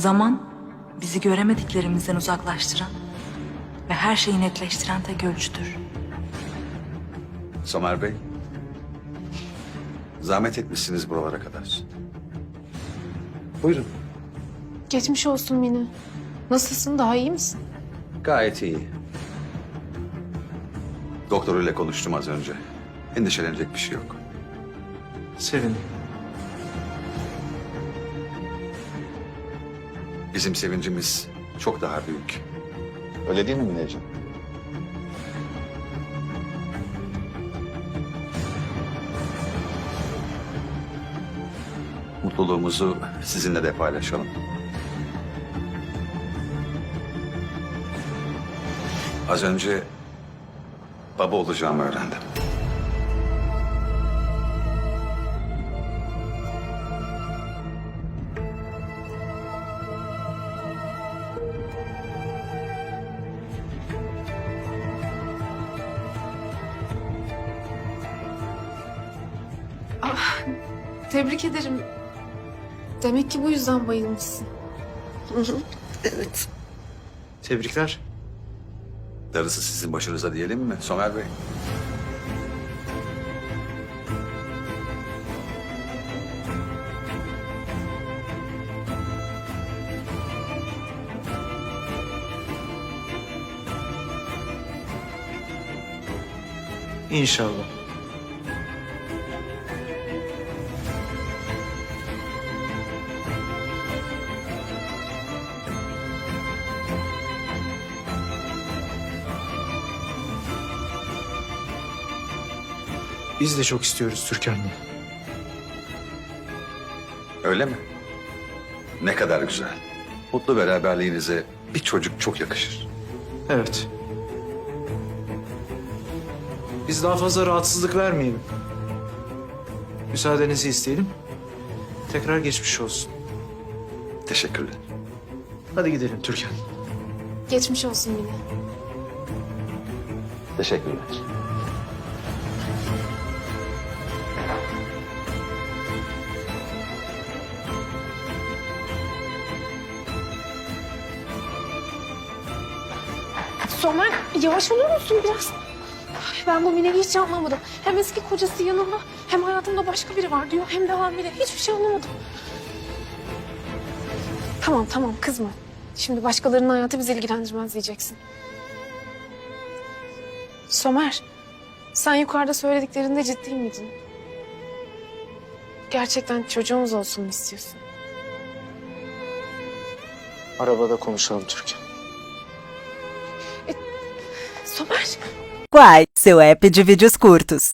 Zaman bizi göremediklerimizden uzaklaştıran ve her şeyi netleştiren tek ölçütür. Somer Bey. Zahmet etmişsiniz buralara kadar. Buyurun. Geçmiş olsun Mine. Nasılsın? Daha iyi misin? Gayet iyi. Doktoruyla konuştum az önce. Endişelenecek bir şey yok. Sevindim. Bizim sevincimiz çok daha büyük. Öyle değil mi Mineciğim? Mutluluğumuzu sizinle de paylaşalım. Az önce baba olacağımı öğrendim. Tebrik ederim. Demek ki bu yüzden bayılmışsın. Tebrikler. Darısı sizin başınıza diyelim mi Somer Bey? İnşallah. Biz de çok istiyoruz Türkan'la. Öyle mi? Ne kadar güzel. Mutlu beraberliğinize bir çocuk çok yakışır. Evet. Biz daha fazla rahatsızlık vermeyelim. Müsaadenizi isteyelim. Tekrar geçmiş olsun. Teşekkürler. Hadi gidelim Türkan. Geçmiş olsun Mine. Teşekkürler. Somer yavaş olur musun biraz? Ay, Ben bu Mine'yi hiç anlamadım. Hem eski kocası yanında hem hayatımda başka biri var diyor hem de hamile. Hiçbir şey anlamadım. Tamam tamam kızma. Şimdi başkalarının hayatı bizi ilgilendirmez diyeceksin. Somer, sen yukarıda söylediklerinde ciddi miydin? Gerçekten çocuğumuz olsun mu istiyorsun? Arabada konuşalım Türkan. Quai, seu app de vídeos curtos.